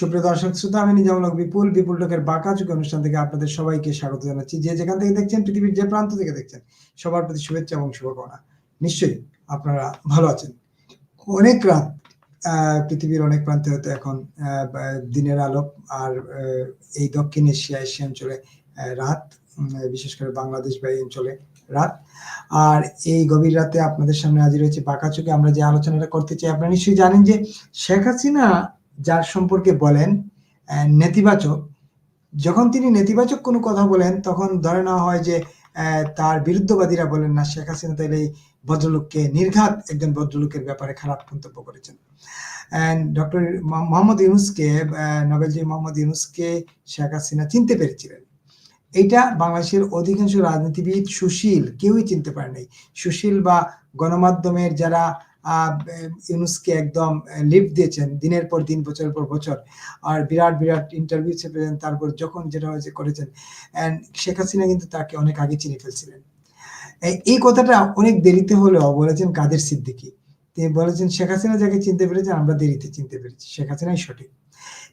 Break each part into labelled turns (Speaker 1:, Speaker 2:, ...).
Speaker 1: সুপ্রিয় দর্শক, শ্রোতা, আমি নিজামুল হক বিপুল বিপুল লোকের বাঁকা চুকে অনুষ্ঠান থেকে আপনাদের সবাইকে স্বাগত জানাচ্ছি। যে যেখান থেকে দেখছেন, পৃথিবীর যে প্রান্ত থেকে দেখছেন, সবার প্রতি শুভেচ্ছা এবং শুভকামনা। নিশ্চয়ই আপনারা ভালো আছেন। অনেক রাত পৃথিবীর অনেক প্রান্তে হয়তো এখন দিনের আলো, আর এই দক্ষিণ এশিয়া এশিয়া অঞ্চলে রাত বিশেষ করে বাংলাদেশ বা এই অঞ্চলে রাত। আর এই গভীর রাতে আপনাদের সামনে হাজির হয়েছে বাঁকা চোখে। আমরা যে আলোচনাটা করতে চাই, আপনারা নিশ্চয়ই জানেন যে শেখ হাসিনা যার সম্পর্কে বলেন নেতিবাচক। যখন তিনি নেতিবাচক কোনো কথা বলেন, তখন ধরে নেওয়া হয় যে তার বিরুদ্ধবাদীরা বলেন না, শেখ হাসিনা তাইলে এই ভদ্রলোককে নির্ঘাত একজন ভদ্রলোকের ব্যাপারে খারাপ মন্তব্য করেছেন। ডক্টর মোহাম্মদ ইউনুসকে নোবেলজয়ী মোহাম্মদ ইউনুসকে শেখ হাসিনা চিনতে পেরেছিলেন। এইটা বাংলাদেশের অধিকাংশ রাজনীতিবিদ সুশীল, কেউই চিনতে পারেনি। সুশীল বা গণমাধ্যমের যারা ইউনুসকে একদম লিফট দিয়েছেন দিনের পর দিন, বছরের পর বছর। আর বিরাট বিরাট ইন্টারভিউ চেপেছেন তারপর যখন যেটা হয়েছে করেছেন। And শেখ হাসিনা কিন্তু তাকে অনেক আগে চিনে ফেলছিলেন। এই কথাটা অনেক দেরিতে হলেও বলেছেন কাদের সিদ্দিকি। তিনি বলেছেন, শেখ হাসিনা যাকে চিনতে পেরেছেন, আমরা দেরিতে চিনতে পেরেছি। শেখ হাসিনাই সঠিক।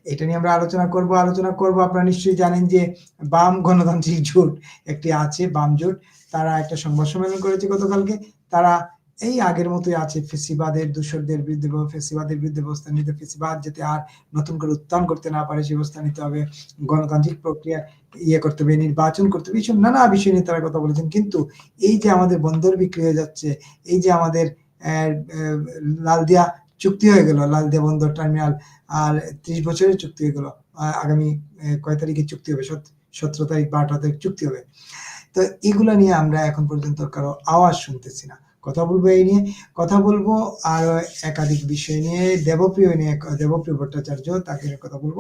Speaker 1: এটা নিয়ে আমরা আলোচনা করব আলোচনা করব। আপনারা নিশ্চয়ই জানেন যে বাম গণতান্ত্রিক জোট একটি আছে, বাম জোট। তারা একটা সংবাদ সম্মেলন করেছে গতকালকে। তারা এই আগের মতোই আছে ফেসিবাদের দূষরদের বিরুদ্ধে ফেসিবাদের বিরুদ্ধে ব্যবস্থা নিতে, ফেসিবাদ যাতে আর নতুন করে উত্থান করতে না পারে, সে ব্যবস্থা নিতে হবে, গণতান্ত্রিক প্রক্রিয়া ইয়ে করতে হবে, নির্বাচন করতে হবে এইসব নানা বিষয় নিয়ে তারা কথা বলেছেন। কিন্তু এই যে আমাদের বন্দর বিক্রি হয়ে যাচ্ছে, এই যে আমাদের লালদিয়া চুক্তি হয়ে গেল, লালদিয়া বন্দর টার্মিনাল, আর ত্রিশ বছরের চুক্তি হয়ে গেল আগামী কয় তারিখে চুক্তি হবে? সতেরো তারিখ বা তারিখ চুক্তি হবে। তো এগুলা নিয়ে আমরা এখন পর্যন্ত কারও আওয়াজ শুনতেছি না। কথা বলব এই নিয়ে। কথা বলব আর একাধিক বিষয় নিয়ে দেবপ্রিয় নিয়ে দেবপ্রিয় ভট্টাচার্য তাকে কথা বলব।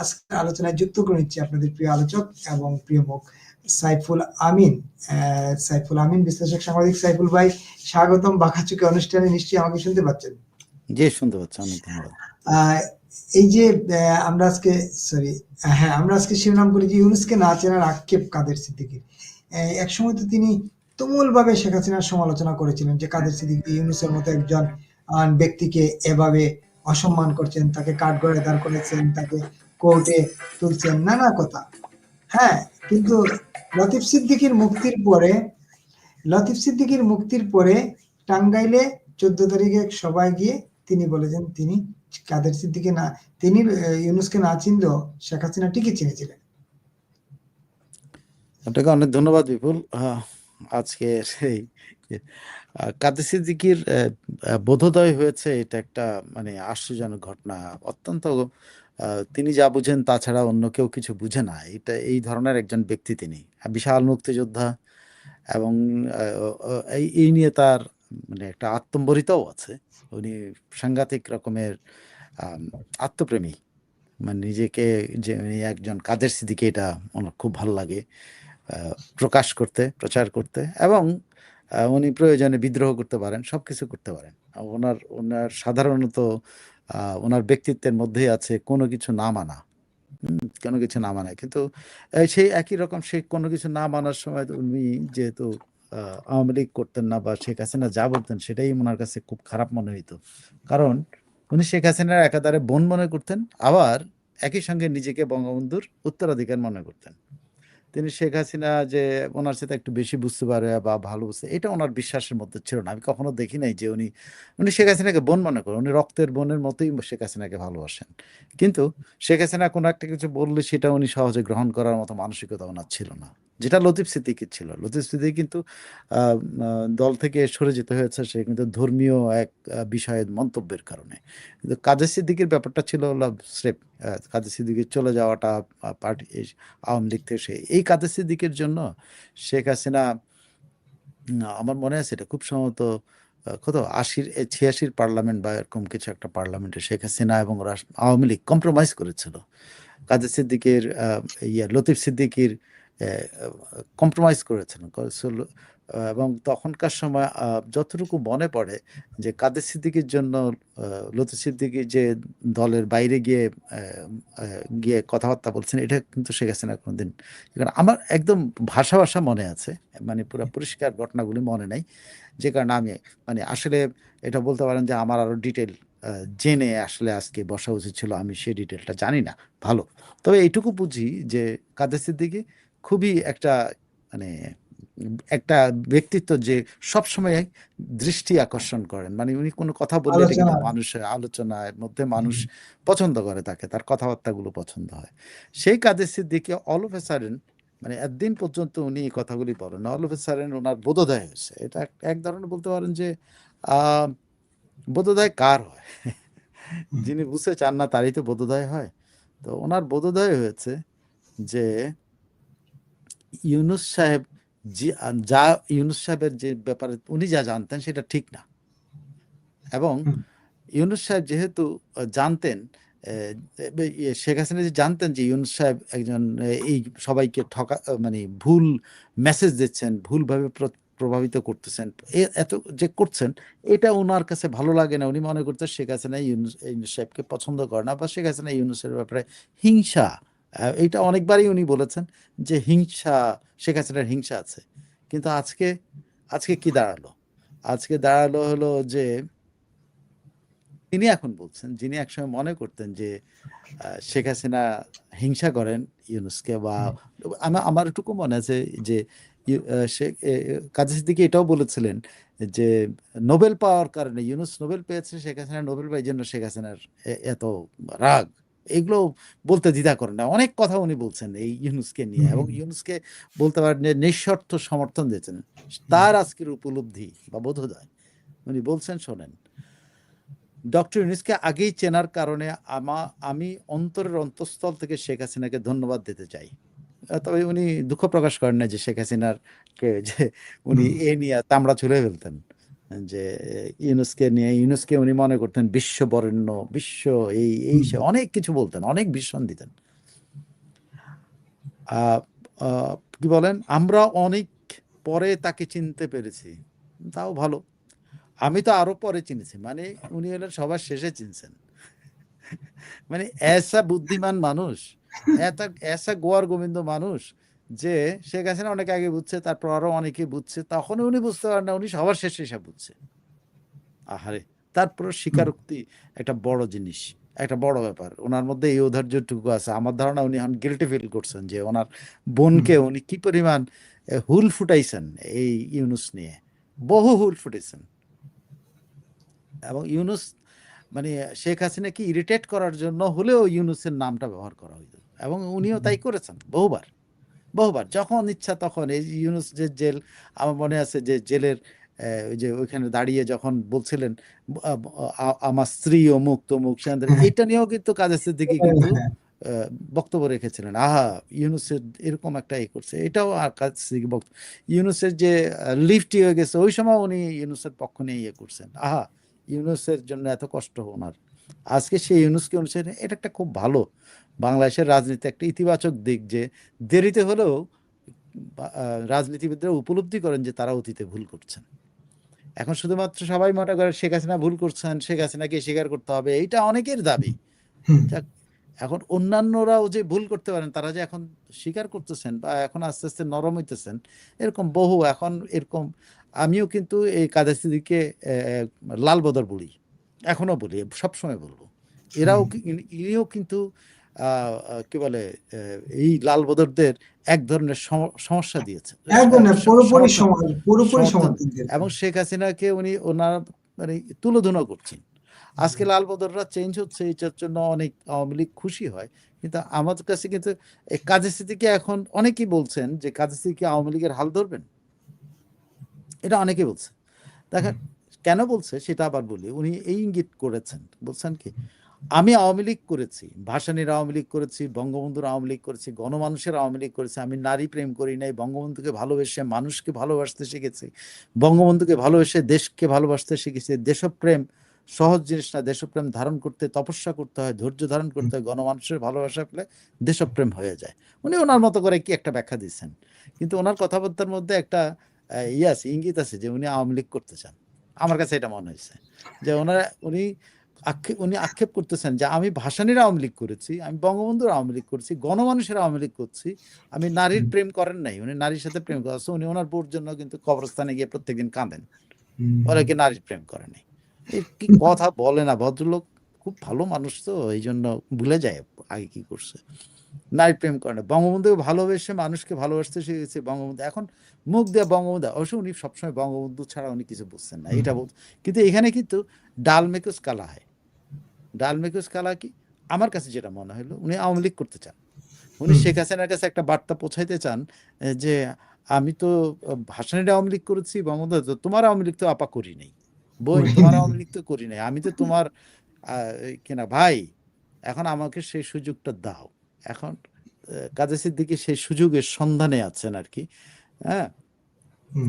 Speaker 1: আজকে আলোচনায় যুক্ত করে নিচ্ছি আপনাদের প্রিয় আলোচক এবং প্রিয় মুখ সাইফুল আমিন। সাইফুল আমিন বিশ্লেষক সাংবাদিক সাইফুল ভাই স্বাগতম। বাঁকাচুকে অনুষ্ঠানে নিশ্চয়ই আমাকে শুনতে পাচ্ছেন?
Speaker 2: জি শুনতে পাচ্ছি। অনেক ধন্যবাদ।
Speaker 1: এই যে আমরা আজকে সরি হ্যাঁ আমরা আজকে শিরোনাম করি যে ইউনুসকে না চেনার আক্ষেপ কাদের সিদ্দিকির? আহ, এক সময় তো তিনি ভাবে শেখ হাসিনার সমালোচনা করেছিলেন যে কাদের সিদ্দিকি ইউনুসের মতো একজন ব্যক্তিকে এভাবে অসম্মান করছেন তাকে কাঠগড়ায় দাঁড় করেছেন তাকে কোর্টে তুলছেন নানা কথা। হ্যাঁ কিন্তু লতিফ সিদ্দিকির মুক্তির পরে লতিফ সিদ্দিকির মুক্তির পরে টাঙ্গাইলে চোদ্দ তারিখে সবাই গিয়ে তিনি বলেছেন তিনি কাদের সিদ্দিকে না তিনি ইউনুসকে না চিনলেও শেখ হাসিনা ঠিকই চিনেছিলেন
Speaker 2: আপনাকে অনেক ধন্যবাদ বিপুল। আহ, আজকে সেই আহ, কাদের সিদ্দিকির আহ, আহ, বোধোদয় হয়েছে এটা একটা মানে আশ্চর্যজনক ঘটনা। অত্যন্ত তিনি যা বুঝেন তাছাড়া অন্য কেউ কিছু বুঝে না। এটা এই ধরনের একজন ব্যক্তি তিনি। বিশাল মুক্তিযোদ্ধা এবং এই এই নিয়ে তার মানে একটা আত্মম্বরিতাও আছে। উনি সাংঘাতিক রকমের আত্মপ্রেমী। মানে নিজেকে যে একজন কাদের সিদ্দিকে এটা ওনার খুব ভালো লাগে। প্রকাশ করতে, প্রচার করতে এবং উনি প্রয়োজনে বিদ্রোহ করতে পারেন, সবকিছু করতে পারেন। ওনার ওনার সাধারণত ওনার ব্যক্তিত্বের মধ্যেই আছে কোনো কিছু না মানা। কোনো কিছু না মানা কিন্তু সেই একই রকম সেই কোনো কিছু না মানার সময় উনি যেহেতু আওয়ামী লীগ করতেন না বা শেখ হাসিনা যা বলতেন সেটাই ওনার কাছে খুব খারাপ মনে হইতো। কারণ, উনি শেখ হাসিনার একাধারে বোন মনে করতেন, আবার একই সঙ্গে নিজেকে বঙ্গবন্ধুর উত্তরাধিকার মনে করতেন। তিনি শেখ হাসিনা যে ওনার সাথে একটু বেশি বুঝতে পারে বা ভালো বুঝতে, এটা ওনার বিশ্বাসের মধ্যে ছিল না। আমি কখনো দেখি নাই যে উনি উনি শেখ হাসিনাকে বোন মনে করেন, উনি রক্তের বোনের মতোই শেখ হাসিনাকে ভালোবাসেন। কিন্তু শেখ হাসিনা কোনো একটা কিছু বললে সেটা উনি সহজে গ্রহণ করার মতো মানসিকতা ওনার ছিল না। যেটা লতিফ সিদ্দিকির ছিল। লতিফ সিদ্দিক কিন্তু দল থেকে সরে যেতে হয়েছে, সে কিন্তু ধর্মীয় এক বিষয়ের মন্তব্যের কারণে। কিন্তু কাদের সিদ্দিকির ব্যাপারটা ছিল স্রেফ কাদের সিদ্দিকির চলে যাওয়াটা পার্টি আওয়ামী লীগ থেকে সে, এই কাদের সিদ্দিকির জন্য শেখ হাসিনা আমার মনে আছে এটা খুব সম্ভবত কত, আশির ছিয়াশির পার্লামেন্ট বা এরকম কিছু একটা পার্লামেন্টে শেখ হাসিনা এবং আওয়ামী লীগ কম্প্রোমাইজ করেছিল। কাদের সিদ্দিকের ইয়া, লতিফ সিদ্দিকির কম্প্রোমাইজ করেছেন। এবং তখনকার সময় যতটুকু মনে পড়ে যে কাদের সিদ্দিকির জন্য লতিফ সিদ্দিকি যে দলের বাইরে গিয়ে গিয়ে কথাবার্তা বলছেন, এটা কিন্তু শেখ হাসিনা কোনোদিন, কারণ আমার একদম ভাষা ভাষা মনে আছে মানে পুরো পরিষ্কার ঘটনাগুলি মনে নাই, যে কারণে আমি মানে আসলে এটা বলতে পারেন যে আমার আরও ডিটেল জেনে আসলে আজকে বসা উচিত ছিল, আমি সেই ডিটেলটা জানি না, ভালো। তবে এইটুকু বুঝি যে কাদের সিদ্দিকী খুবই একটা মানে একটা ব্যক্তিত্ব যে সবসময় দৃষ্টি আকর্ষণ করেন। মানে উনি কোনো কথা বললে মানুষের আলোচনার মধ্যে মানুষ পছন্দ করে তাকে তার কথাবার্তাগুলো পছন্দ হয়। সেই Kader Siddiqui all of a sudden মানে একদিন পর্যন্ত উনি এই কথাগুলি বলেন। অল অফ এ সাডেন ওনার বোধোদয় হয়েছে। এটা এক- এক ধরনের বলতে পারেন যে বোধোদয় কার হয়? যিনি বুঝতে চান না তারই তো বোধোদয় হয়। তো ওনার বোধোদয় হয়েছে যে ইউনুস সাহেব যে- যা ইউনুস সাহেবের যে ব্যাপারে উনি যা জানতেন সেটা ঠিক না। এবং ইউনুস সাহেব যেহেতু জানতেন শেখ হাসিনা যে জানতেন যে ইউনুস সাহেব একজন এই সবাইকে ঠকা মানে ভুল মেসেজ দিচ্ছেন ভুলভাবে প্র- প্রভাবিত করতেছেন এত যে করছেন এটা ওনার কাছে ভালো লাগে না। উনি মনে করতেন শেখ হাসিনা ইউনুস ইউনুস সাহেবকে পছন্দ করে না বা শেখ হাসিনা ইউনুসের ব্যাপারে হিংসা। এটা অনেকবারই উনি বলেছেন যে হিংসা শেখ হাসিনার হিংসা আছে। কিন্তু আজকে আজকে কি দাঁড়াল? আজকে দাঁড়াল হলো যে তিনি এখন বলছেন যিনি একসময় মনে করতেন যে শেখ হাসিনা হিংসা করেন ইউনুসকে বা আমার আমার এটুকু মনে আছে যে কাজী সিদ্দিকী এটাও বলেছিলেন যে নোবেল পাওয়ার কারণে ইউনুস নোবেল পেয়েছে শেখ হাসিনা নোবেল পাই জন্য শেখ হাসিনার এ- এত রাগ। এগুলো বলতে দ্বিধা করেন না। অনেক কথা উনি বলছেন এই ইউনুসকে নিয়ে এবং ইউনুসকে বলতে পারেন নিঃশর্ত সমর্থন দিয়েছেন। তার আজকের উপলব্ধি বা বোধোদয় উনি বলছেন শোনেন ডক্টর ইউনুসকে আগেই চেনার কারণে আমা আমি অন্তরের অন্তঃস্থল থেকে শেখ হাসিনাকে ধন্যবাদ দিতে চাই। তবে উনি দুঃখ প্রকাশ করেন না যে শেখ হাসিনার কে যে উনি এ নিয়ে তামড়া ছুড়ে ফেলতেন। যে ইউনুসকে নিয়ে ইউনুসকে উনি মনে করতেন বিশ্ব বরেণ্য বিশ্ব এই এই সে অনেক কিছু বলতেন অনেক ভীষণ দিতেন। কি বলেন? আমরা অনেক পরে তাকে চিনতে পেরেছি তাও ভালো। আমি তো আরও পরে চিনেছি মানে উনি হলেন সবার শেষে চিনছেন। মানে এসা বুদ্ধিমান মানুষ এত এসা গোয়ার গোবিন্দ মানুষ যে শেখ হাসিনা অনেক আগে বুঝছে তারপর আরও অনেকে বুঝছে তখন উনি বুঝতে পারেন না উনি সবার শেষে এসে বুঝছে। আহারে তারপর স্বীকারোক্তি একটা বড় জিনিস একটা বড় ব্যাপার। ওনার মধ্যে এই ঔদার্যটুকু আছে। আমার ধারণা উনি এখন গিল্টি ফিল করছেন যে ওনার বোনকে উনি কি পরিমাণ হুল ফুটাইছেন এই ইউনুস নিয়ে। বহু হুল ফুটাইছেন এবং ইউনুস মানে শেখ হাসিনাকে ইরিটেট করার জন্য হলেও ইউনুসের নামটা ব্যবহার করা হইতো। এবং উনিও তাই করেছেন বহুবার। বহুবার যখন ইচ্ছা তখন। এই ইউনুস যে জেল আমার মনে আছে যে জেলের ওই যে ওইখানে দাঁড়িয়ে যখন বলছিলেন আমার স্ত্রী অমুক তমুক সেখান
Speaker 1: হ্যাঁ,
Speaker 2: এটা নিয়েও কিন্তু কাজের সিদ্দিকি
Speaker 1: হ্যাঁ,
Speaker 2: কিন্তু
Speaker 1: হ্যাঁ,
Speaker 2: আহ, বক্তব্য রেখেছিলেন। আহা ইউনুসের এরকম একটা ই করছে। এটাও আর কাজ সিদ্দিকী বক্ত ইউনুসের যে লিফটি হয়ে গেছে ওই সময় উনি ইউনুসের পক্ষ নিয়ে ইয়ে করছেন। আহা ইউনুসের জন্য এত কষ্ট ওনার। আজকে সেই ইউনুসকে অনুসারে এটা একটা খুব ভালো বাংলাদেশের রাজনীতি একটা ইতিবাচক দিক যে দেরিতে হলেও রাজনীতিবিদরা উপলব্ধি করেন যে তারা অতীতে ভুল করছেন। এখন শুধুমাত্র সবাই মনে করে শেখ হাসিনা ভুল করছেন শেখ হাসিনাকে স্বীকার করতে হবে এটা অনেকের দাবি। এখন অন্যান্যরাও যে ভুল করতে পারেন তারা যে এখন স্বীকার করতেছেন বা এখন আস্তে আস্তে নরম হইতেছেন এরকম বহু এখন এরকম আমিও কিন্তু এই কাদের সিদ্দিককে আহ, লাল বদর বলি। এখনও বলি সবসময় বলব। এরাও ইনিও কিন্তু কি বলে এই লাল বদরদের এক ধরনের সমস্যা দিয়েছে। এবং শেখ হাসিনাকে উনি ওনার মানে তুলোধনা করছেন। আজকে লাল বদররা চেঞ্জ হচ্ছে এটার জন্য অনেক আওয়ামী লীগ খুশি হয়। কিন্তু আমাদের কাছে কিন্তু কাজী স্মৃতিকে এখন অনেকেই বলছেন যে কাজী স্মৃতিকে আওয়ামী লীগের হাল ধরবেন? এটা অনেকে বলছে। দেখেন কেন বলছে সেটা আবার বলি। উনি এই ইঙ্গিত করেছেন। বলছেন কি, আমি আওয়ামী লীগ করেছি ভাসানীর আওয়ামী লীগ করেছি, বঙ্গবন্ধুর আওয়ামী লীগ করেছি, গণমানুষের আওয়ামী লীগ করেছি, আমি নারী প্রেম করি নাই, বঙ্গবন্ধুকে ভালোবেসে মানুষকে ভালোবাসতে শিখেছি, বঙ্গবন্ধুকে ভালোবেসে দেশকে ভালোবাসতে শিখেছি। দেশপ্রেম সহজ জিনিস না, দেশপ্রেম ধারণ করতে, তপস্যা করতে হয়, ধৈর্য ধারণ করতে হয়, গণমানুষের ভালোবাসা পেলে দেশপ্রেম হয়ে যায়। উনি ওনার মতো করে কি একটা ব্যাখ্যা দিচ্ছেন কিন্তু ওনার কথাবার্তার মধ্যে একটা ইয়ে আছে, ইঙ্গিত আছে যে উনি আওয়ামী লীগ করতে চান। আমার কাছে এটা মনে হয়েছে। যে ওনারা উনি আক্ষেপ উনি আক্ষেপ করতেছেন যে আমি ভাসানীর আওয়ামী লীগ করেছি আমি বঙ্গবন্ধুর আওয়ামী লীগ করছি গণমানুষের আওয়ামী লীগ করছি আমি নারীর প্রেম করেন নাই উনি নারীর সাথে প্রেম করছে উনি ওনার বউর জন্য কিন্তু কবরস্থানে গিয়ে প্রত্যেকদিন কাঁদেন। ওরা কি নারীর প্রেম করে নাই? কি কথা বলে না ভদ্রলোক? খুব ভালো মানুষ তো এই জন্য ভুলে যায় আগে কি করছে। নারী প্রেম করে না। বঙ্গবন্ধু ভালোবেসে মানুষকে ভালোবাসতে শিখেছে বঙ্গবন্ধু। এখন মুখ দিয়ে বঙ্গবন্ধু অবশ্য উনি সবসময় বঙ্গবন্ধু ছাড়া উনি কিছু বুঝছেন না এটা কিন্তু এখানে কিন্তু ডাল মেকুস কালা হয়। ডাল মেকুস কালা কি? আমার কাছে যেটা মনে হলো উনি আওয়ামী লীগ করতে চান। উনি শেখ হাসিনার কাছে একটা বার্তা পৌঁছাইতে চান যে আমি তো ভাসানির আওয়ামী লীগ করেছি বঙ্গবন্ধু তো তোমার আওয়ামী লীগ তো আপা করি নাই। বই তোমার। আওয়ামী লীগ তো করি নাই। আমি তো তোমার কিনা ভাই এখন আমাকে সেই সুযোগটা দাও। এখন কাজী সিদ্দিকী সেই সুযোগের সন্ধানে আছেন আর কি হ্যাঁ?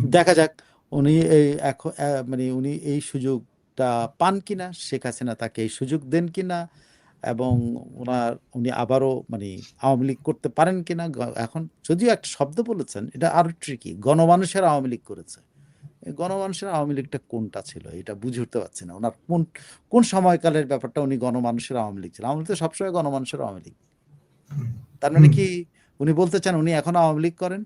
Speaker 2: দেখা যাক উনি এই এখন মানে উনি এই সুযোগটা পান কিনা শেখ হাসিনা তাকে এই সুযোগ দেন কিনা এবং ওনার উনি আবারও মানে আওয়ামী লীগ করতে পারেন কিনা এখন যদিও একটা শব্দ বলেছেন এটা আরও ট্রিকি গণমানুষের আওয়ামী লীগ করেছে। গণমানুষের আওয়ামী লীগটা কোনটা ছিল? এটা বুঝে উঠতে পারছি না। ওনার কোন কোন সময়কালের ব্যাপারটা উনি গণমানুষের আওয়ামী লীগ ছিল আওয়ামী লীগ তো সবসময় গণমানুষের আওয়ামী লীগ। তার মানে কি উনি বলতে চান উনি এখন আওয়ামী লীগ করেন?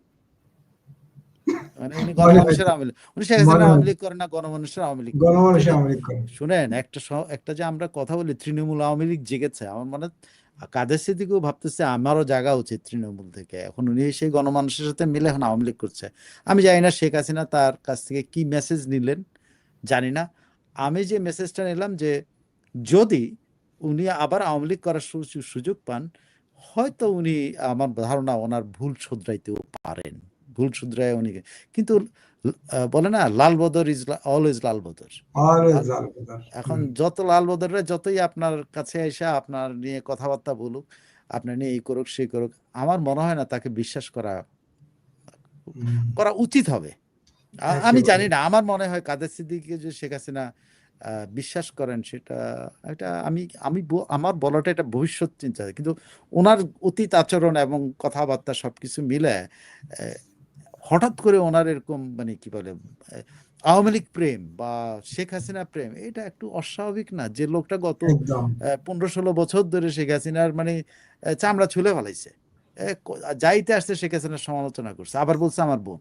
Speaker 2: মানে উনি
Speaker 1: হয়
Speaker 2: গণমানুষের আওয়ামী লীগ। উনি শেখ হাসিনা আওয়ামী লীগ করেন না গণমানুষের আওয়ামী লীগ
Speaker 1: গণমানুষের আওয়ামী লীগ করে
Speaker 2: শুনেন একটা একটা যে আমরা কথা বলি তৃণমূল আওয়ামী লীগ জেগেছে। আমার মানে কাদের স্মৃতিকেও ভাবতেছে, আমারও জায়গা উচিত তৃণমূল থেকে। এখন উনি সেই গণমানুষের সাথে মিলে এখন আওয়ামী লীগ করছে। আমি জানি না শেখ হাসিনা তার কাছ থেকে কি মেসেজ নিলেন, জানি না। আমি যে মেসেজটা নিলাম যে, যদি উনি আবার আওয়ামী লীগ করার সুযোগ পান, হয়তো উনি আমার ধারণা ওনার ভুল শুধরাইতেও পারেন। ভুল শুধরায় উনি কিন্তু বলে না লাল বদর ইজ অলওয়েজ লাল বদর। এখন যত লাল বদররা যতই আপনার কাছে এসে আপনার নিয়ে কথাবার্তা বলুক আপনার নিয়ে এই করুক সেই করুক আমার মনে হয় না তাকে বিশ্বাস করা করা উচিত হবে। আমি জানি না আমার মনে হয় কাদের সিদ্দিককে যে শেখ হাসিনা আহ, বিশ্বাস করেন সেটা এটা আমি আমি আমার বলাটা এটা ভবিষ্যৎ চিন্তা। কিন্তু ওনার অতীত আচরণ এবং কথাবার্তা সবকিছু মিলে হঠাৎ করে ওনার এরকম মানে কি বলে আওয়ামী লীগ প্রেম বা শেখ হাসিনা প্রেম এটা একটু অস্বাভাবিক না? যে লোকটা গত পনেরো ষোলো বছর ধরে শেখ হাসিনার মানে চামড়া ছুলে ফেলাইছে। যাইতে আসতে শেখ হাসিনার সমালোচনা করছে আবার বলছে আমার বোন।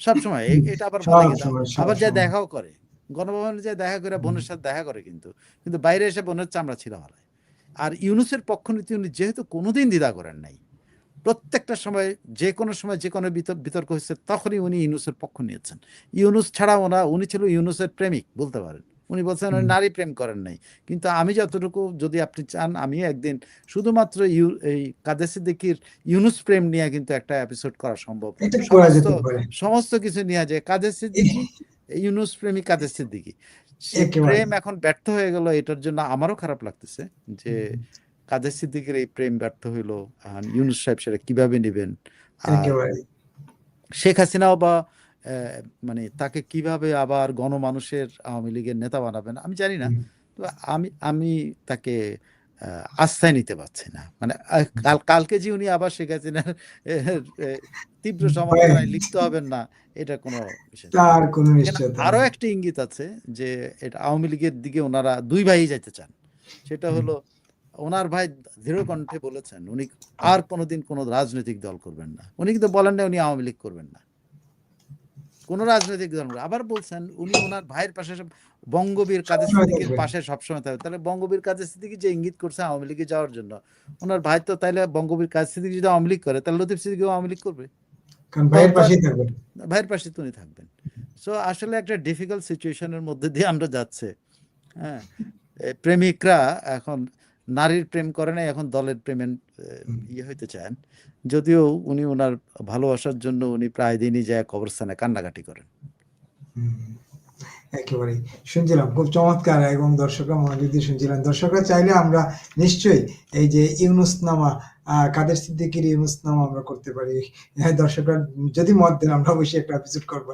Speaker 2: সবসময় এটা আবার আবার যা। দেখাও করে। গণভবনে যা দেখা করে বোনের সাথে দেখা করে কিন্তু। কিন্তু বাইরে এসে বোনের চামড়া ছিল ফেলায়। আর ইউনুসের পক্ষ নীতি উনি যেহেতু কোনোদিন দ্বিধা করেন নাই প্রত্যেকটা সময় যে কোনো সময় যে কোনো বিতর্ক হয়েছে তখনই উনি ইউনুসের পক্ষ নিয়েছেন। ইউনুস ছাড়া ওনা উনি ছিল ইউনুসের প্রেমিক বলতে পারেন। উনি বলছেন উনি নারী প্রেম করেন নাই। কিন্তু আমি যতটুকু যদি আপনি চান আমি একদিন শুধুমাত্র ইউ এই কাদের সিদ্দিকির ইউনুস প্রেম নিয়ে কিন্তু একটা এপিসোড করা সম্ভব। সমস্ত সমস্ত কিছু নিয়ে যায়। কাদের সিদ্দিকি ইউনুস প্রেমী কাদের সিদ্দিকি সে প্রেম এখন ব্যর্থ হয়ে গেল এটার জন্য আমারও খারাপ লাগতেছে যে কাদের সিদ্দিকের এই প্রেম ব্যর্থ হইল? ইউনুস সাহেব সেটা কীভাবে নেবেন? শেখ হাসিনাও বা মানে তাকে কীভাবে আবার গণমানুষের আওয়ামী লীগের নেতা বানাবেন? আমি জানি না। তো আমি আমি তাকে আস্থায় নিতে পারছি না। মানে কালকে যে উনি আবার শেখ হাসিনার তীব্র সমালোচনায় লিপ্ত হবেন না এটা কোনো
Speaker 1: আরও
Speaker 2: একটা ইঙ্গিত আছে যে এটা আওয়ামী লীগের দিকে ওনারা দুই ভাই যাইতে চান। সেটা হলো ওনার ভাই দৃঢ় কণ্ঠে বলেছেন উনি আর কোনোদিন কোনো রাজনৈতিক দল করবেন না। উনি কিন্তু বলেন না উনি আওয়ামী লীগ করবেন না। কোন রাজনৈতিক দল আবার বলছেন উনি ওনার ভাইয়ের পাশে বঙ্গবীর কাদের
Speaker 1: সবসময়
Speaker 2: পাশে সবসময় থাকবে তাহলে বঙ্গবীর কাদের সিদ্দিকী যে ইঙ্গিত করছে আওয়ামী লীগে যাওয়ার জন্য ওনার ভাই তো তাইলে বঙ্গবীর কাদের সিদ্দিকী যদি আওয়ামী লীগ করে তাহলে লতিফ সিদ্দিকী আওয়ামী লীগ করবে।
Speaker 1: ভাইয়ের থাকবেন।
Speaker 2: ভাইয়ের পাশে তো উনি থাকবেন। সো আসলে একটা ডিফিকাল্ট সিচুয়েশনের মধ্যে দিয়ে আমরা যাচ্ছে। হ্যাঁ প্রেমিকরা এখন নারীর প্রেম করে না এখন দলের প্রেমের এ, ইয়ে হইতে চান। যদিও উনি ওনার ভালোবাসার জন্য উনি প্রায় দিনই যায় কবরস্থানে কান্নাকাটি করেন।
Speaker 1: হুম, একেবারেই। শুনছিলাম খুব চমৎকার এবং দর্শকরা মনোযোগ দিয়ে শুনছিলেন দর্শকরা চাইলে আমরা নিশ্চয়ই এই যে ইউনুসনামা আহ, কাদের সিদ্দিকির ইউনুসনামা আমরা করতে পারি। হ্যাঁ, দর্শকরা যদি মত দেন আমরা অবশ্যই একটা এপিসোড করব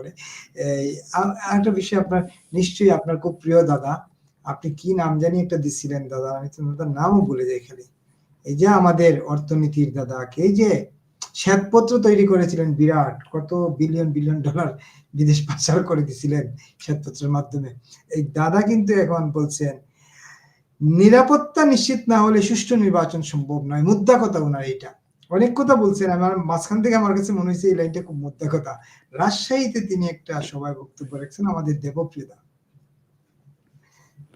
Speaker 1: আরেকটা বিষয় আপনার নিশ্চয়ই আপনার খুব প্রিয় দাদা আপনি কি নাম জানি একটা দিছিলেন, দাদা, আমি তো তার নামও ভুলে যাই খালি। এই যে আমাদের অর্থনীতির দাদা, কে যে শ্বেতপত্র তৈরি করেছিলেন বিরাট, কত বিলিয়ন বিলিয়ন ডলার বিদেশ পাচার করে দিছিলেন শ্বেতপত্রের মাধ্যমে। এই দাদা কিন্তু এখন বলছেন, নিরাপত্তা নিশ্চিত না হলে সুষ্ঠু নির্বাচন সম্ভব নয়, মুদ্রা কথা ওনার এইটা। অনেক কথা বলছেন, আমার মাঝখান থেকে আমার কাছে মনে হয়েছে এই লাইনটা খুব মুদ্রা কথা। রাজশাহীতে তিনি একটা সভায় বক্তব্য রাখছেন, আমাদের দেবপ্রিয়দা হুম,
Speaker 2: কি
Speaker 1: নিশ্চয়ই রিপোর্টটা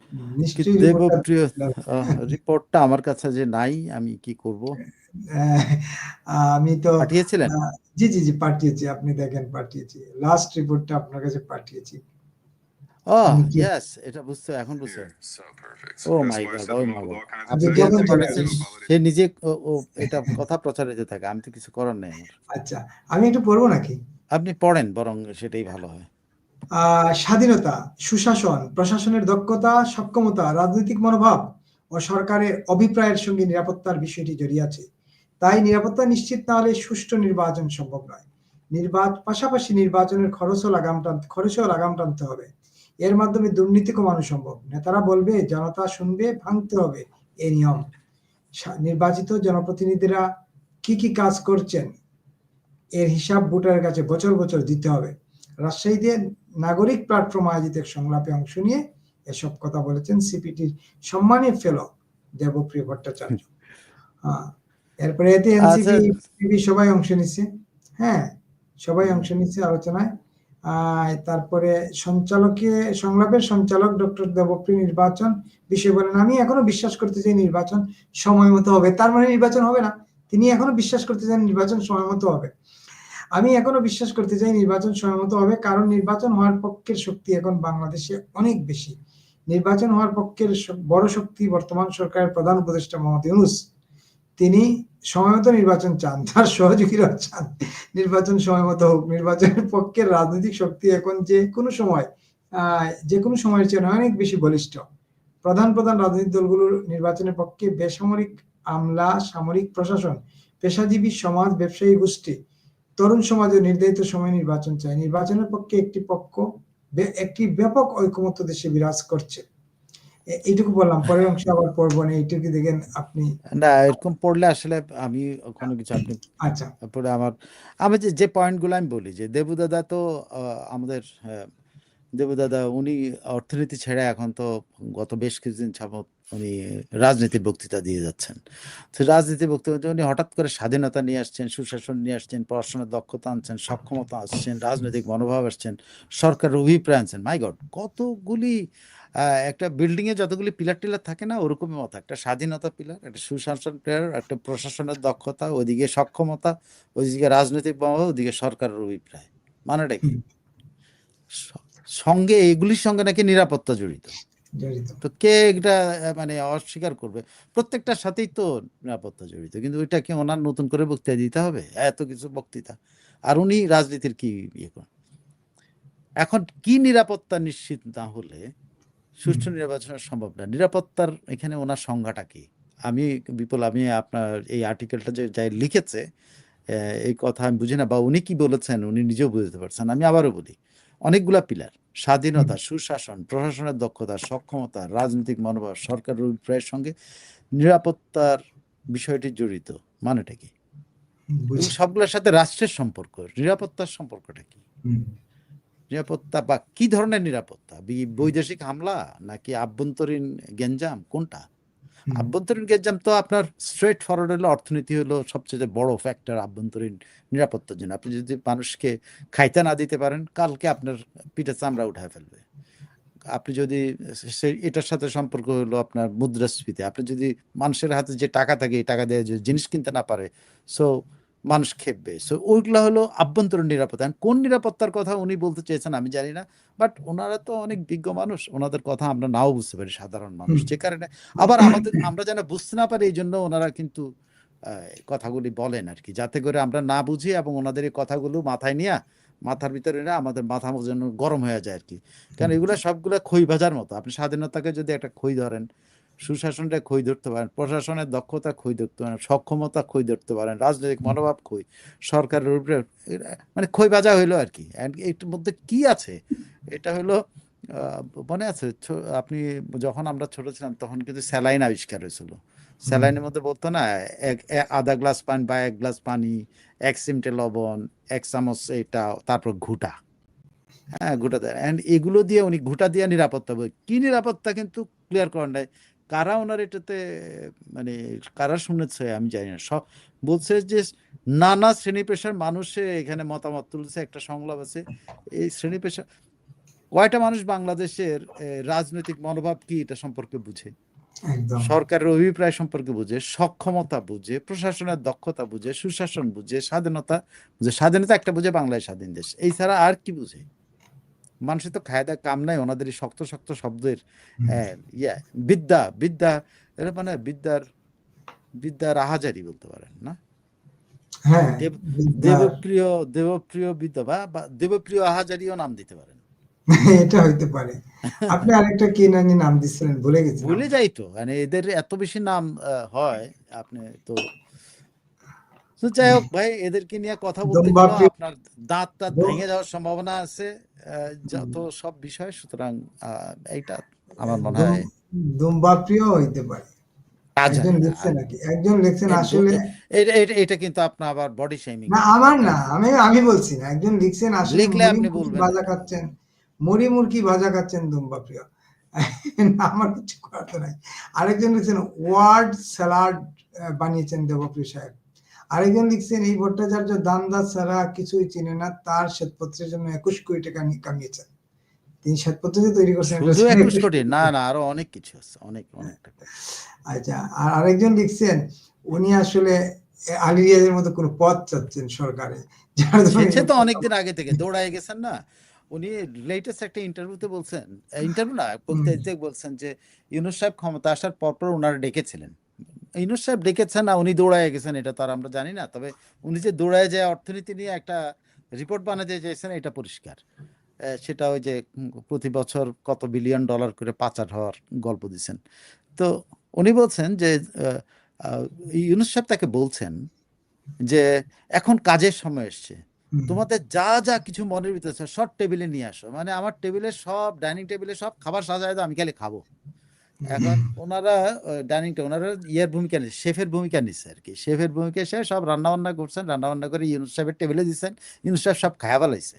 Speaker 2: দেবপ্রিয় রিপোর্টটা আমার কাছে যে নাই আমি কি করব?
Speaker 1: আমি তো
Speaker 2: পাঠিয়েছিলেন?
Speaker 1: জি জি জি পাঠিয়েছি। আপনি দেখেন পাঠিয়েছি। লাস্ট রিপোর্টটা আপনার কাছে পাঠিয়েছি।
Speaker 2: ও ইয়েস এটা বুঝতে এখন বুঝতে।
Speaker 3: Perfect.
Speaker 2: Oh my God oh my God আপনি. সে নিজে এটা কথা প্রচারিত থাকে আমি তো কিছু করার নেই
Speaker 1: আচ্ছা আমি একটু পড়ব নাকি?
Speaker 2: আপনি পড়েন বরং সেটাই ভালো হয়।
Speaker 1: স্বাধীনতা, সুশাসন, প্রশাসনের দক্ষতা, সক্ষমতা, রাজনৈতিক মনোভাব ও সরকারের অভিপ্রায়ের সঙ্গে নিরাপত্তার বিষয়টি জড়িয়ে আছে। তাই নিরাপত্তা নিশ্চিত না হলে সুষ্ঠু নির্বাচন সম্ভব নয়। নির্বাচন পাশাপাশি নির্বাচনের খরচও লাগাম টানতে খরচেও লাগাম টানতে হবে। এর মাধ্যমে দুর্নীতি কমানো সম্ভব। নেতারা বলবে, জনতা শুনবে, ভাঙতে হবে এই নিয়ম। নির্বাচিত জনপ্রতিনিধিরা কি কি কাজ করছেন, এর হিসাব ভোটারের কাছে বছর বছর দিতে হবে। রাজশাহীতে নাগরিক প্ল্যাটফর্ম আয়োজিত এক সংলাপে অংশ নিয়ে এসব কথা বলেছেন সিপিটির সম্মানীয় ফেলো দেবপ্রিয় ভট্টাচার্য। এরপরে এতে
Speaker 2: আচ্ছা।
Speaker 1: এনসিপি সবাই অংশ নিচ্ছে। হ্যাঁ সবাই অংশ নিচ্ছে আলোচনায়। তারপরে সঞ্চালকে সংলাপের সঞ্চালক ডক্টর দেবপ্রিয় নির্বাচন বিষয় বলেন আমি এখনও বিশ্বাস করতে চাই নির্বাচন সময় মতো হবে। তার মানে নির্বাচন হবে না। তিনি এখনও বিশ্বাস করতে চান নির্বাচন সময় মতো হবে। আমি এখনও বিশ্বাস করতে চাই নির্বাচন সময়মতো হবে, কারণ নির্বাচন হওয়ার পক্ষের শক্তি এখন বাংলাদেশে অনেক বেশি। নির্বাচন হওয়ার পক্ষের বড় শক্তি বর্তমান সরকারের প্রধান উপদেষ্টা মোহাম্মদ ইউনুস। তিনি সময় মতো নির্বাচন চান, তার সহযোগীরা চান। নির্বাচন সময় মতো হোক, নির্বাচনের পক্ষের রাজনৈতিক শক্তি এখন যে কোনো সময় যে কোনো সময়ের চেয়ে অনেক বেশি বলিষ্ঠ। প্রধান প্রধান রাজনৈতিক দলগুলোর নির্বাচনের পক্ষে বেসামরিক আমলা, সামরিক প্রশাসন, পেশাজীবী সমাজ, ব্যবসায়ী গোষ্ঠী তরুণ সমাজে নির্ধারিত সময় নির্বাচন চায় নির্বাচনের পক্ষে একটি পক্ষ একটি ব্যাপক ঐকমত্য দেশে বিরাজ করছে। এইটুকু বললাম। পরের অংশে আবার পড়ব না এইটুকু দেখেন আপনি।
Speaker 2: না এরকম পড়লে আসলে আমি কোনো কিছু আপনি
Speaker 1: আচ্ছা।
Speaker 2: তারপরে আমার আমি যে যে পয়েন্টগুলো আমি বলি যে দেবুদাদা তো আমাদের দেবুদাদা উনি অর্থনীতি ছেড়ে এখন তো গত বেশ কিছুদিন যাবত উনি রাজনীতির বক্তৃতা দিয়ে যাচ্ছেন। তো রাজনীতির বক্তৃতা উনি হঠাৎ করে স্বাধীনতা নিয়ে আসছেন সুশাসন নিয়ে আসছেন পড়াশোনার দক্ষতা আনছেন সক্ষমতা আসছেন রাজনৈতিক মনোভাব আসছেন সরকারের অভিপ্রায় আনছেন। মাই গড কতগুলি একটা বিল্ডিং এ যতগুলি পিলার টিলার থাকে না ওরকমই মতো। একটা স্বাধীনতা পিলার একটা সুশাসন পিলার একটা প্রশাসনের দক্ষতা ওইদিকে সক্ষমতা ওইদিকে রাজনৈতিক মনোভাব ওইদিকে সরকারের অভিপ্রায়। মানেটা কি? সঙ্গে এগুলির সঙ্গে নাকি নিরাপত্তা জড়িত? তো কে এটা মানে অস্বীকার করবে? প্রত্যেকটার সাথেই তো নিরাপত্তা জড়িত কিন্তু ওইটা কি ওনার নতুন করে বক্তৃতা দিতে হবে? এত কিছু বক্তৃতা। আর উনি রাজনীতির কি ইয়ে করেন? এখন কি নিরাপত্তা নিশ্চিত না হলে সুষ্ঠু নির্বাচন সম্ভব না? নিরাপত্তার এখানে ওনার সংজ্ঞাটা কি? আমি বিপুল আমি আপনার এই আর্টিকেলটা যে যাই লিখেছে এই কথা আমি বুঝি না বা উনি কি বলেছেন উনি নিজেও বুঝতে পারছেন আমি আবারও বলি। অনেকগুলা পিলার। স্বাধীনতা সুশাসন প্রশাসনের দক্ষতা সক্ষমতা রাজনৈতিক মনোভাব সরকারের অভিপ্রায়ের সঙ্গে নিরাপত্তার বিষয়টি জড়িত। মানেটা কি? সবগুলোর সাথে রাষ্ট্রের সম্পর্ক নিরাপত্তার সম্পর্কটা কি? নিরাপত্তা বা কি ধরনের নিরাপত্তা? বৈদেশিক হামলা নাকি আভ্যন্তরীণ গেঞ্জাম কোনটা? আভ্যন্তরীণ গেজাম তো আপনার স্ট্রেট ফরওয়ার্ড হলো অর্থনীতি হলো সবচেয়ে বড় ফ্যাক্টর আভ্যন্তরীণ নিরাপত্তার জন্য। আপনি যদি মানুষকে খাইতে না দিতে পারেন, কালকে আপনার পিঠে চামড়া উঠায় ফেলবে। আপনি যদি এটার সাথে সম্পর্ক হলো আপনার মুদ্রাস্ফীতি। আপনি যদি মানুষের হাতে যে টাকা থাকে, এই টাকা দিয়ে জিনিস কিনতে না পারে সো মানুষ খেপবে। সো ওইগুলা হলো আভ্যন্তরীণ নিরাপত্তা। কোন নিরাপত্তার কথা উনি বলতে চেয়েছেন আমি জানি না। বাট ওনারা তো অনেক বিজ্ঞ মানুষ। ওনাদের কথা আমরা নাও বুঝতে পারি সাধারণ মানুষ। যে কারণে আবার আমাদের আমরা যেন বুঝতে না পারি এই জন্য ওনারা কিন্তু আহ, কথাগুলি বলেন আর কি যাতে করে আমরা না বুঝি এবং ওনাদের এই কথাগুলো মাথায় নিয়ে মাথার ভিতরে না আমাদের মাথা যেন গরম হয়ে যায় আর কি কারণ এগুলো সবগুলো খই ভাজার মতো। আপনি স্বাধীনতাকে যদি একটা খই ধরেন সুশাসনটা খই ধরতে পারেন, প্রশাসনের দক্ষতা খই ধরতে পারেন, সক্ষমতা খই ধরতে পারেন, রাজনৈতিক মনোভাব খই সরকারের উপরে মানে খই বাজা হইল আর কি। এটার মধ্যে কি আছে? এটা হলো মনে আছে আপনি যখন আমরা ছোট ছিলাম তখন কিন্তু স্যালাইন আবিষ্কার হয়েছিল। স্যালাইনের মধ্যে বলতো না, এক আধা গ্লাস পানি বা এক গ্লাস পানি, এক চিমটে লবণ, এক চামচ এটা, তারপর ঘুটা। হ্যাঁ ঘুটা দেয়। অ্যান্ড এগুলো দিয়ে উনি, ঘুটা দিয়ে নিরাপত্তা বই, কি নিরাপত্তা কিন্তু ক্লিয়ার করেন নাই। কারা ওনার এটাতে মানে কারা শুনেছে আমি জানি না। সব বলছে যে নানা শ্রেণি পেশার মানুষে এখানে মতামত তুলছে একটা সংলাপ আছে। এই শ্রেণি পেশা কয়টা মানুষ বাংলাদেশের রাজনৈতিক মনোভাব কি এটা সম্পর্কে বুঝে? সরকারের অভিপ্রায় সম্পর্কে বুঝে সক্ষমতা বুঝে প্রশাসনের দক্ষতা বুঝে সুশাসন বুঝে স্বাধীনতা বুঝে স্বাধীনতা একটা বুঝে বাংলায় স্বাধীন দেশ। এই ছাড়া আর কি বুঝে? মানুষের তো খায়দা কাম নাই ওনাদের এই শক্ত শক্ত শব্দের ইয়া বিদ্যা বিদ্যা এটা মানে বিদ্যার বিদ্যার আহাজারি বলতে পারেন না?
Speaker 1: হ্যাঁ
Speaker 2: দেবপ্রিয় দেবপ্রিয় বিদ্যা বা দেবপ্রিয় আহাজারিও নাম দিতে পারেন।
Speaker 1: এটা হইতে পারে। আপনি আরেকটা কি নানি নাম দিচ্ছিলেন ভুলে গেছি
Speaker 2: ভুলে যাই তো মানে এদের এত বেশি নাম হয় আপনি তো যাই হোক ভাই এদেরকে নিয়ে কথা বলতে আপনার দাঁত টাত ভেঙে যাওয়ার সম্ভাবনা আছে যত সব বিষয় সুতরাং এইটা আমার মনে হয়।
Speaker 1: দুম্বা প্রিয় হইতে পারে। একজন নাকি? একজন লিখছেন আসলে
Speaker 2: এটা এটা- এটা কিন্তু আপনার আবার বডি শেমিং
Speaker 1: না আমার না আমি আমি বলছি না। একজন লিখছেন আসলে
Speaker 2: লিখলে আপনি বলবেন।
Speaker 1: ভাজা খাচ্ছেন। মুড়ি মুরকি ভাজা খাচ্ছেন দুম্বা প্রিয়। আমার কিছু করার নাই। আরেকজন লিখছেন ওয়ার্ড স্যালাড বানিয়েছেন দেবপ্রিয় সাহেব। আরেকজন লিখছেন এই ভট্টাচার্য দান্দা ছাড়া কিছুই চিনে না তার শ্বেতপত্রের জন্য একুশ কোটি টাকা কামিয়েছেন। তিনি শ্বেতপত্র যে তৈরি করছেন
Speaker 2: একুশ কোটি? না না আরও অনেক কিছু আছে অনেক অনেক টাকা
Speaker 1: আচ্ছা আর আরেকজন লিখছেন উনি আসলে মতো কোনো পদ চাচ্ছেন সরকারে
Speaker 2: সে তো অনেকদিন আগে থেকে দৌড়ায় গেছেন না? উনি লেটেস্ট একটা ইন্টারভিউতে বলছেন ইন্টারভিউ না বক্তৃতায় বলছেন যে ইউনুস সাহেব ক্ষমতা আসার পরপর ওনারা ডেকেছিলেন। ইউনুস সাহেব ডেকেছেন না উনি দৌড়ায় গেছেন এটা তো আর আমরা জানি না। তবে উনি যে দৌড়ায় যায় অর্থনীতি নিয়ে একটা রিপোর্ট বানাতে চেয়েছেন এটা পরিষ্কার। সেটা ওই যে প্রতি বছর কত বিলিয়ন ডলার করে পাচার হওয়ার গল্প দিচ্ছেন। তো উনি বলছেন যে ইউনুস সাহেব তাকে বলছেন যে এখন কাজের সময় এসছে। তোমাদের যা যা কিছু মনের ভিতরে সব টেবিলে নিয়ে আসো। মানে আমার টেবিলে সব ডাইনিং টেবিলে সব খাবার সাজায় দাও আমি খালি খাব। এখন ওনারা ডাইনিং টেবিল ওনারা ইয়ের ভূমিকা নিচ্ছে শেফের ভূমিকা নিচ্ছে আর কি। শেফের ভূমিকা এসে সব রান্না বান্না করছেন রান্না বান্না করে ইউনুস সাহেবের টেবিলে দিচ্ছেন ইউনুস সাহেব সব খায়া ফেলাইছে।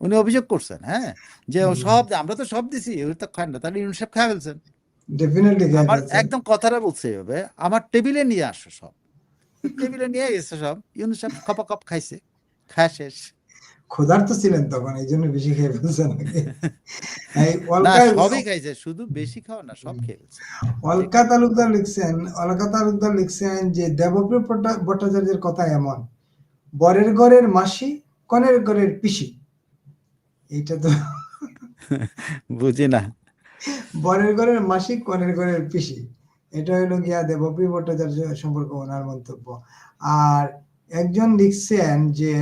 Speaker 2: উনি অভিযোগ করছেন হ্যাঁ যে সব আমরা তো সব দিছি ওই তো খান না তাহলে ইউনুস সাহেব খায়া ফেলছেন। আমার একদম কথাটা বলছে এভাবে আমার টেবিলে নিয়ে আসো সব। টেবিলে নিয়ে এসে সব ইউনুস সাহেব কপ খাইছে খাওয়া শেষ।
Speaker 1: ক্ষুধার্ত ছিলেন তখন এই জন্য বেশি খেয়ে ফেলছেন
Speaker 2: সবই খাইছে শুধু বেশি খাওয়া না সব খেয়ে
Speaker 1: অলকা তালুকদার লিখছেন অলকা তালুকদার লিখছেন যে দেবপ্রিয় ভট্টাচার্যের কথা এমন বরের ঘরের মাসি কনের ঘরের পিসি। এইটা তো
Speaker 2: বুঝি না।
Speaker 1: বরের ঘরের মাসি কনের ঘরের পিসি। এটা হলো গিয়া দেবপ্রিয় ভট্টাচার্য সম্পর্কে ওনার মন্তব্য। আর একজন লিখছেন যে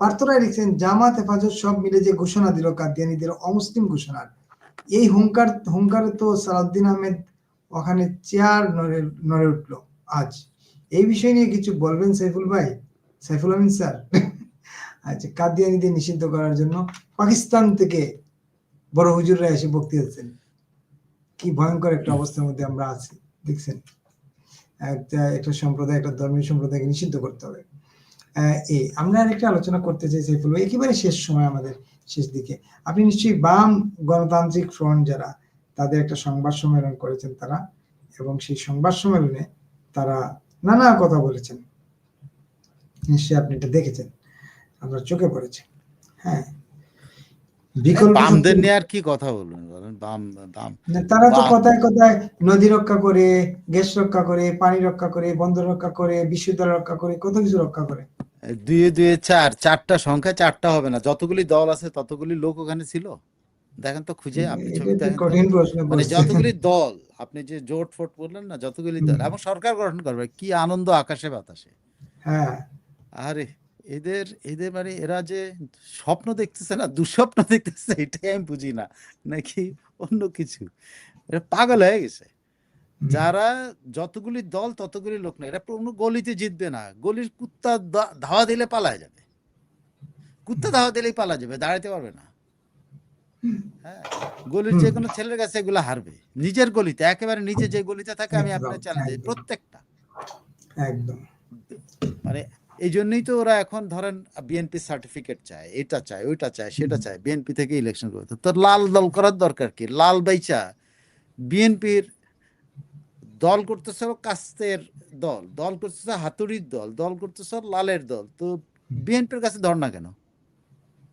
Speaker 1: পার্থরায় লিখছেন, জামাত, হেফাজত সব মিলে যে ঘোষণা দিল কাদিয়ানিদের অমুসলিম ঘোষণার এই হুঙ্কার, হুঙ্কারে তো সালাউদ্দিন আহমেদ ওখানে চেয়ার নড়ে নড়ে উঠল আজ। এই বিষয় নিয়ে কিছু বলবেন সাইফুল ভাই? সাইফুল আমিন স্যার। আচ্ছা কাদিয়ানিদের নিষিদ্ধ করার জন্য পাকিস্তান থেকে বড় হুজুররা এসে বক্তৃতা দিচ্ছেন। কি ভয়ঙ্কর একটা অবস্থার মধ্যে আমরা আছি, দেখছেন? একটা একটা সম্প্রদায়, একটা ধর্মীয় সম্প্রদায়কে নিষিদ্ধ করতে হবে। আমরা আরেকটা আলোচনা করতে চাই সাইফুল একেবারে শেষ সময় আমাদের শেষ দিকে। আপনি নিশ্চয়ই বাম গণতান্ত্রিক ফ্রন্ট যারা তাদের একটা সংবাদ সম্মেলন করেছেন তারা এবং সেই সংবাদ সম্মেলনে তারা নানা কথা বলেছেন। নিশ্চয়ই আপনি এটা দেখেছেন। আপনার চোখে পড়েছে। হ্যাঁ।
Speaker 2: বামদের নিয়ে আর কি কথা বলবেন? বলেন বাম বাম।
Speaker 1: তারা তো। কথায় কথায় নদী রক্ষা করে গ্যাস রক্ষা করে পানি রক্ষা করে বন্দর রক্ষা করে বিশ্ববিদ্যালয় রক্ষা করে কত কিছু রক্ষা করে।
Speaker 2: দুয়ে দুয়ে চার চারটা সংখ্যা চারটা হবে না। যতগুলি দল আছে ততগুলি লোক ওখানে ছিল। দেখেন তো খুঁজে আপনি ছবি দেখেন মানে যতগুলি দল আপনি যে জোট ফোট বললেন না যতগুলি দল। এবং সরকার গঠন করবে কি আনন্দ আকাশে বাতাসে।
Speaker 1: হ্যাঁ।
Speaker 2: আরে এদের এদের মানে এরা যে স্বপ্ন দেখতেছে না দুঃস্বপ্ন দেখতেছে এটাই আমি বুঝি না। নাকি অন্য কিছু? এরা পাগল হয়ে গেছে। যারা যতগুলি দল ততগুলি লোক না এরা কোনো গলিতে জিতবে না। গলির কুত্তা ধাওয়া দিলে পালায় যাবে। কুত্তা ধাওয়া দিলেই পালা যাবে দাঁড়াতে পারবে না। হ্যাঁ গলির যে কোনো ছেলের কাছে এগুলো হারবে। নিজের গলিতে একেবারে নিচে যে গলিতে থাকে আমি আপনার চ্যালেঞ্জ প্রত্যেকটা।
Speaker 1: একদম।
Speaker 2: মানে এই জন্যই তো ওরা এখন ধরেন বিএনপি সার্টিফিকেট চায় এটা চায় ওইটা চায় সেটা চায় বিএনপি থেকে ইলেকশন করতে তো লাল দল করার দরকার কি? লাল বাইচা বিএনপির দল করতেছে কাস্তের দল দল করতেছে হাতুড়ির দল দল করতেছে লালের দল। তো বিএনপির কাছে ধর না কেন?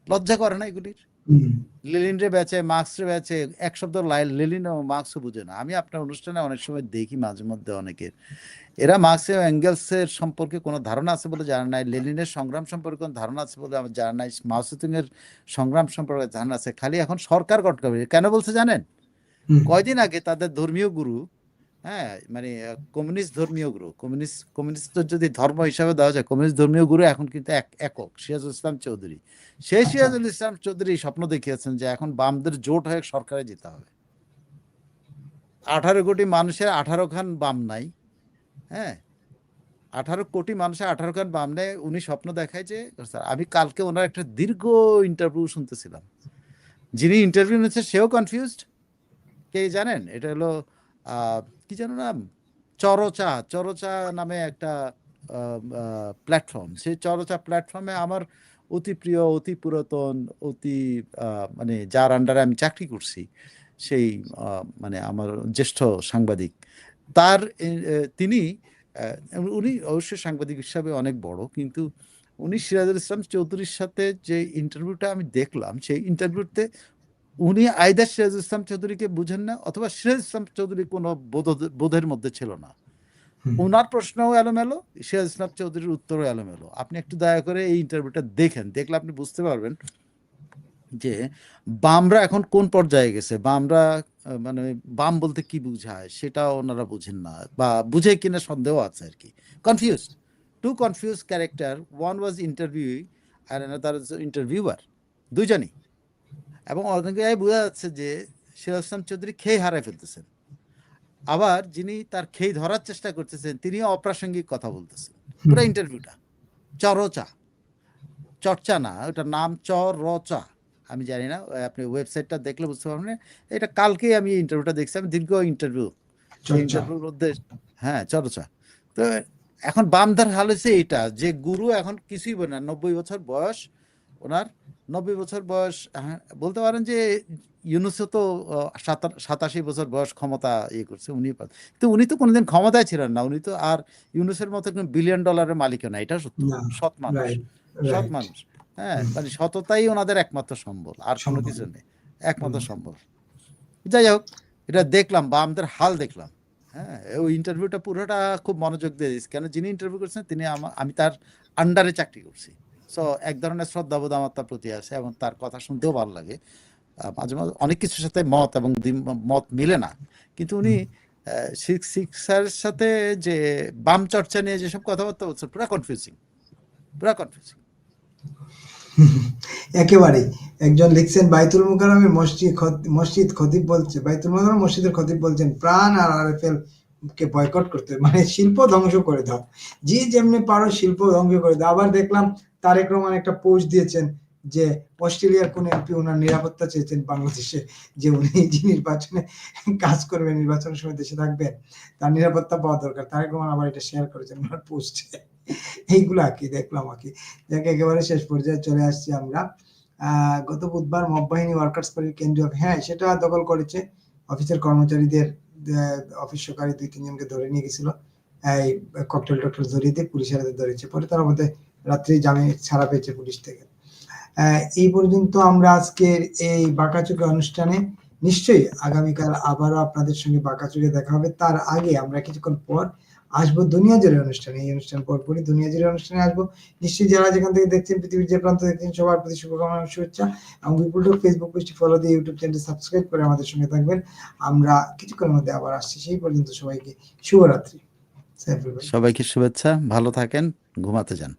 Speaker 2: লজ্জা করে না এগুলির? লেলিন রে বেচে মার্কস রে বেচে এক শব্দ লেলিন ও মার্কসও বুঝে না। আমি আপনার অনুষ্ঠানে অনেক সময় দেখি মাঝে মধ্যে অনেকের। এরা মার্কস ও এঙ্গেলসের সম্পর্কে কোনো ধারণা আছে বলে জানা নাই লেলিনের সংগ্রাম সম্পর্কে কোনো ধারণা আছে বলে আমার জানা নাই মাওসেতুং এর সংগ্রাম সম্পর্কে ধারণা আছে। খালি এখন সরকার গটকাবে কেন বলছে জানেন? কয়দিন আগে তাদের ধর্মীয় গুরু হ্যাঁ মানে কমিউনিস্ট ধর্মীয় গুরু কমিউনিস্ট কমিউনিস্ট যদি ধর্ম হিসাবে দেওয়া যায় কমিউনিস্ট ধর্মীয় গুরু এখন কিন্তু এক একক সিরাজুল ইসলাম চৌধুরী। সেই
Speaker 1: আচ্ছা।
Speaker 2: সিরাজুল ইসলাম চৌধুরী স্বপ্ন দেখিয়েছেন যে এখন বামদের জোট হয়ে সরকারে যেতে হবে। আঠারো কোটি মানুষের আঠারো খান বাম নাই হ্যাঁ? আঠারো কোটি মানুষের আঠারো খান বাম নেই উনি স্বপ্ন দেখায় যে স্যার আমি কালকে ওনার একটা দীর্ঘ ইন্টারভিউ শুনতেছিলাম। যিনি ইন্টারভিউ নিচ্ছে সেও কনফিউজড কে জানেন? এটা হলো কি যেন নাম? চরচা চরচা নামে একটা প্ল্যাটফর্ম সেই চরচা প্ল্যাটফর্মে আমার অতি প্রিয়, অতি পুরাতন, অতি মানে যার আন্ডারে আমি চাকরি করছি, সেই মানে আমার জ্যেষ্ঠ সাংবাদিক। তার তিনি উনি অবশ্যই সাংবাদিক হিসাবে অনেক বড়, কিন্তু উনি সিরাজুল ইসলাম চৌধুরীর সাথে যে ইন্টারভিউটা আমি দেখলাম, সেই ইন্টারভিউতে উনি আইদার সিরাজুল ইসলাম চৌধুরীকে বুঝেন না অথবা সিরাজ ইসলাম চৌধুরী কোনো বোধ- বোধের মধ্যে ছিল না। ওনার প্রশ্নও এলোমেলো সিরাজ ইসলাম চৌধুরীর উত্তরও এলোমেলো। আপনি একটু দয়া করে এই ইন্টারভিউটা দেখেন দেখলে আপনি বুঝতে পারবেন যে বামরা এখন কোন পর্যায়ে গেছে বামরা মানে বাম বলতে কি বুঝায় সেটা ওনারা বুঝেন না বা বুঝে কিনা সন্দেহ আছে আর কি। Confuse to confuse character one was interview R another interviewer দুজনই এবং অনেকে বোঝা যাচ্ছে যে সিরাজ ইসলাম চৌধুরী খেয়ে হারায় ফেলতেছেন। আবার যিনি তার খেই ধরার চেষ্টা করতেছেন তিনিও অপ্রাসঙ্গিক কথা বলতেছেন। পুরো ইন্টারভিউটা চরচা। চর্চা না ওটার নাম চরচা। আমি জানি না আপনি ওয়েবসাইটটা দেখলে বুঝতে পারবেন। এটা কালকেই আমি ইন্টারভিউটা দেখছি আমি দীর্ঘ ইন্টারভিউ ইন্টারভিউর মধ্যে হ্যাঁ চর্চা। তো এখন বামদার হাল হয়েছে এটা যে গুরু এখন কিছুই বলে না নব্বই বছর বয়স ওনার। নব্বই বছর বয়স হ্যাঁ, বলতে পারেন যে ইউনুসও তো সাতাশি বছর বয়স ক্ষমতা ইয়ে করছে উনি পা- তো উনি তো কোনোদিন ক্ষমতায় ছিলেন না উনি তো আর ইউনুসের মতো কোনো বিলিয়ন ডলারের মালিকও না এটা সত্য সৎ মানুষ সৎ মানুষ হ্যাঁ মানে সততাই ওনাদের একমাত্র সম্বল আর কোনো কিছু নেই একমাত্র। সম্বল। যাই হোক এটা দেখলাম বা আমাদের হাল দেখলাম হ্যাঁ ওই ইন্টারভিউটা পুরোটা খুব মনোযোগ দিয়ে দিয়েছি কেন যিনি ইন্টারভিউ করছেন তিনি আমি তার আন্ডারে চাকরি করছি। সো এক ধরনের শ্রদ্ধাবোধ আমার তার প্রতি আছে এবং তার কথা শুনতেও ভালো লাগে। মাঝে মাঝে অনেক কিছুর সাথে মত এবং মত মিলে না। কিন্তু উনি সিক্সারের সাথে যে বাম চর্চা নিয়ে যেসব কথাবার্তা বলছে পুরো কনফিউজিং পুরো কনফিউজিং
Speaker 1: একেবারেই। একজন লিখছেন বাইতুল মুকাররমের মসজিদ মসজিদ খতিব বলছে বাইতুল মুকাররম মসজিদের খতিব বলছেন প্রাণ আর আরএফএল কে বয়কট করতে মানে শিল্প ধ্বংস করে দাও। যে যেমনি পারো শিল্প ধ্বংস করে দাও। আবার দেখলাম তারেক রহমান একটা পোস্ট দিয়েছেন যে অস্ট্রেলিয়ার কোন এমপি ওনার নিরাপত্তা চেয়েছেন বাংলাদেশে, যে উনি যে নির্বাচনে কাজ করবেন নির্বাচনের সময় দেশে থাকবেন, তার নিরাপত্তা পাওয়া দরকার। তারেক রহমান আবার এটা শেয়ার করেছেন ওনার পোস্টে এইগুলো আর কি, দেখলাম আর কি। যাকে, একেবারে শেষ পর্যায়ে চলে আসছি আমরা। গত বুধবার মব বাহিনী ওয়ার্কার্স পার্টির কেন্দ্রীয় হ্যাঁ সেটা দখল করেছে। অফিসের কর্মচারীদের অফিস সহকারী দুই তিনজনকে ধরে নিয়ে গেছিল। এই ককটেল টকটেল ধরিয়ে দিয়ে পুলিশের হাতে ধরেছে। পরে তার মধ্যে রাত্রি জামে ছাড়া পেয়েছে পুলিশ থেকে। এই পর্যন্ত আমরা আজকের এই বাঁকাচুকে অনুষ্ঠানে নিশ্চয়ই আগামীকাল আবারও আপনাদের সঙ্গে বাঁকাচুকে দেখা হবে। তার আগে আমরা কিছুক্ষণ পর আসব দুনিয়া জুড়ে অনুষ্ঠানে। এই অনুষ্ঠান পর পরপরই দুনিয়া জুড়ে অনুষ্ঠানে আসব। নিশ্চয়ই যারা যেখান থেকে দেখছেন পৃথিবীর যে প্রান্ত দেখছেন, সবার প্রতি শুভকামনা, শুভেচ্ছা এবং বিপুল ফেসবুক পেজটি ফলো দিয়ে ইউটিউব চ্যানেলটি সাবস্ক্রাইব করে আমাদের সঙ্গে থাকবেন। আমরা কিছুক্ষণের মধ্যে আবার আসছি। সেই পর্যন্ত সবাইকে শুভরাত্রি।
Speaker 2: সবাইকে শুভেচ্ছা, ভালো থাকেন, ঘুমাতে যান।